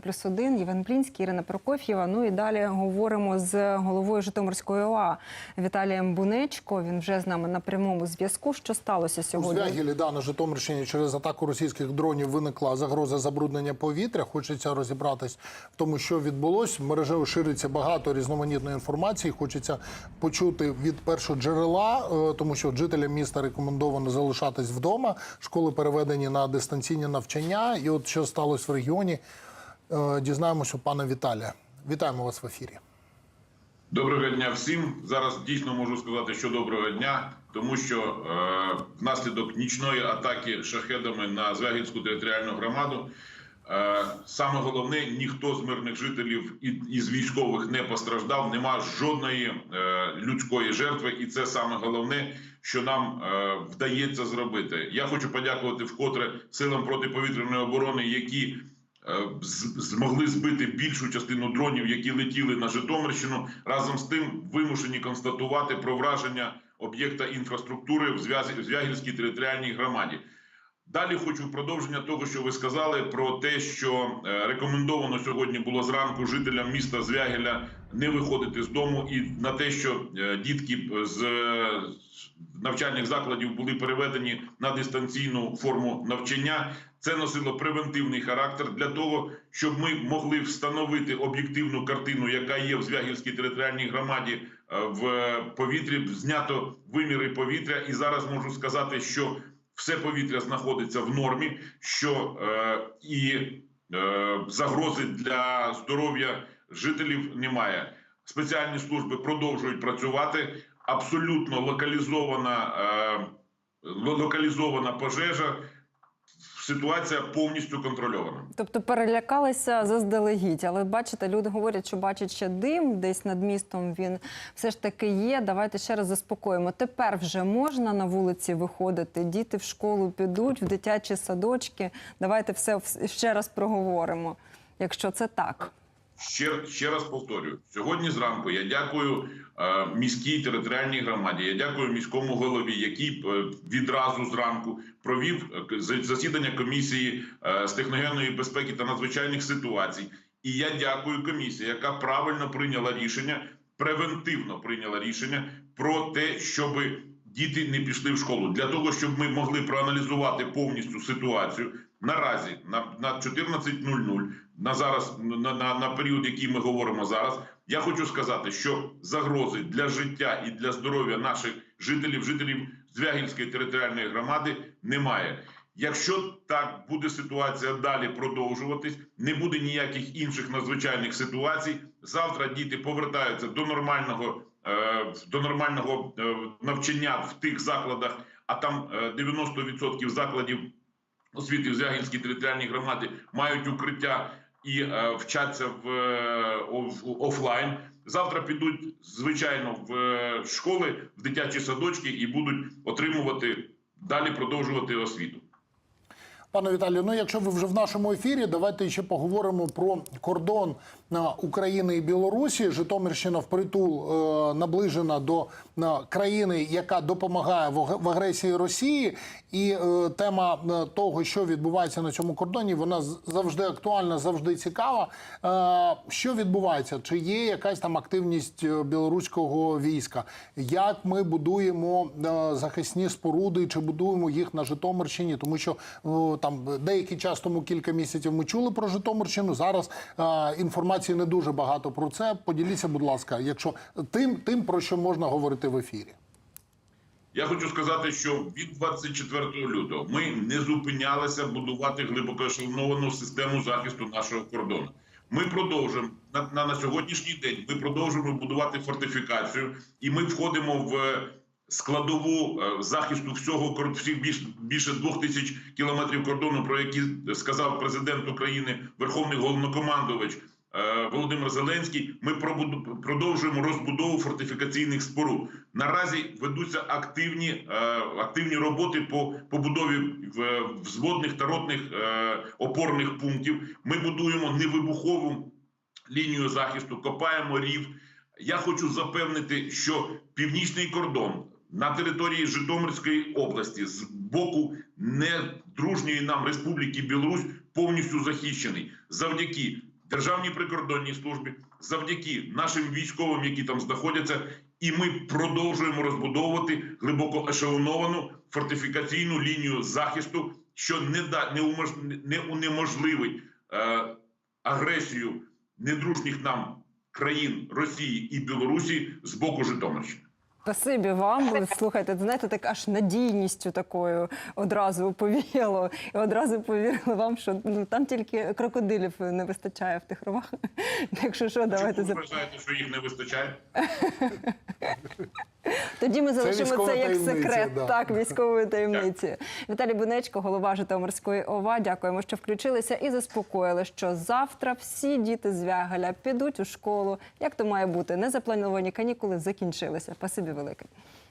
плюс один Євген Блінський, Ірина Прокоф'єва. Ну і далі говоримо з головою Житомирської ОА Віталієм Бунечко. Він вже з нами на прямому зв'язку. Що сталося У сьогодні? Звягілі, да, на Житомирщині через атаку російських дронів виникла загроза забруднення повітря. Хочеться розібратись в тому, що відбулось. Мережею шириться багато різноманітної інформації. Хочеться почути від першого джерела, е, тому що жителям міста рекомендовано залишатись вдома. Школи переведені на дистанційне навчання. І от що сталося в регіоні, дізнаємося у пана Віталія. Вітаємо вас в ефірі. Доброго дня всім. Зараз дійсно можу сказати, що доброго дня, тому що е, внаслідок нічної атаки шахедами на Звягільську територіальну громаду. Е, саме головне, ніхто з мирних жителів і із військових не постраждав. Нема жодної е, людської жертви, і це саме головне, що нам е, вдається зробити. Я хочу подякувати вкотре силам протиповітряної оборони, які е, з- змогли збити більшу частину дронів, які летіли на Житомирщину. Разом з тим вимушені констатувати про враження об'єкта інфраструктури в Звягільській територіальній громаді. Далі хочу продовження того, що ви сказали про те, що е, рекомендовано сьогодні було зранку жителям міста Звягеля не виходити з дому, і на те, що е, дітки з е, навчальних закладів були переведені на дистанційну форму навчання. Це носило превентивний характер для того, щоб ми могли встановити об'єктивну картину, яка є в Звягільській територіальній громаді е, в повітрі. Знято виміри повітря, і зараз можу сказати, що все повітря знаходиться в нормі, що е, і е, загрози для здоров'я жителів немає. Спеціальні служби продовжують працювати. Абсолютно локалізована, е, локалізована пожежа. Ситуація повністю контрольована. Тобто перелякалися заздалегідь, але бачите, люди говорять, що бачать ще дим десь над містом. Він все ж таки є. Давайте ще раз заспокоїмо. Тепер вже можна на вулиці виходити. Діти в школу підуть, в дитячі садочки. Давайте все ще раз проговоримо, якщо це так. Ще, ще раз повторюю, сьогодні зранку я дякую е, міській територіальній громаді. Я дякую міському голові, який е, відразу зранку провів е, засідання комісії е, з техногенної безпеки та надзвичайних ситуацій. І я дякую комісії, яка правильно прийняла рішення, превентивно прийняла рішення про те, щоб діти не пішли в школу, для того, щоб ми могли проаналізувати повністю ситуацію. Наразі на, на 14.00, на зараз на, на, на період, який ми говоримо зараз, я хочу сказати, що загрози для життя і для здоров'я наших жителів, жителів Звягільської територіальної громади, немає. Якщо так буде ситуація далі продовжуватись, не буде ніяких інших надзвичайних ситуацій. Завтра діти повертаються до нормального е, до нормального е, навчання в тих закладах, а там е, 90% закладів освіти в Зягінській територіальній громаді мають укриття і е, вчаться в е, в офлайн. Завтра підуть звичайно в е, школи, в дитячі садочки і будуть отримувати далі продовжувати освіту. Пане Віталію, ну якщо ви вже в нашому ефірі, давайте ще поговоримо про кордон України і Білорусі. Житомирщина впритул е, наближена до країни, яка допомагає в агресії Росії. І е, тема е, того, що відбувається на цьому кордоні, вона завжди актуальна, завжди цікава. Е, що відбувається? Чи є якась там активність білоруського війська? Як ми будуємо захисні споруди, чи будуємо їх на Житомирщині? Тому що там деякий час тому кілька місяців ми чули про Житомирщину. Зараз е, інформації не дуже багато про це. Поділіться, будь ласка, якщо тим, тим про що можна говорити в ефірі. Я хочу сказати, що від 24 лютого ми не зупинялися будувати глибокоешелоновану систему захисту нашого кордону. Ми продовжуємо на, на, на сьогоднішній день. Ми продовжуємо будувати фортифікацію, і ми входимо в складову е, захисту всього всіх більш більше двох тисяч кілометрів кордону, про які сказав президент України, Верховний головнокомандувач. Е, Володимир Зеленський. Ми продовжуємо розбудову фортифікаційних споруд. Наразі ведуться активні, е, активні роботи по побудові взводних та ротних опорних пунктів. Ми будуємо невибухову лінію захисту, копаємо рів. Я хочу запевнити, що північний кордон на території Житомирської області з боку недружньої нам Республіки Білорусь повністю захищений завдяки Державній прикордонній службі, завдяки нашим військовим, які там знаходяться, і ми продовжуємо розбудовувати глибоко ешелоновану фортифікаційну лінію захисту, що не да не, умож, не унеможливить е, агресію недружніх нам країн Росії і Білорусі з боку Житомирщини. Спасибі вам. Слухайте, знаєте, так аж надійністю такою одразу повіяло. І одразу повірили вам, що ну там тільки крокодилів не вистачає в тих ровах. Якщо що, давайте Чому ви вважаєте, що їх не вистачає? тоді ми залишимо військова це як секрет. да. Так, військової таємниці. Віталій Бунечко, голова Житомирської ОВА. Дякуємо, що включилися і заспокоїли, що завтра всі діти з Вягаля підуть у школу. Як то має бути? Незаплановані канікули закінчилися. Спасибі велике.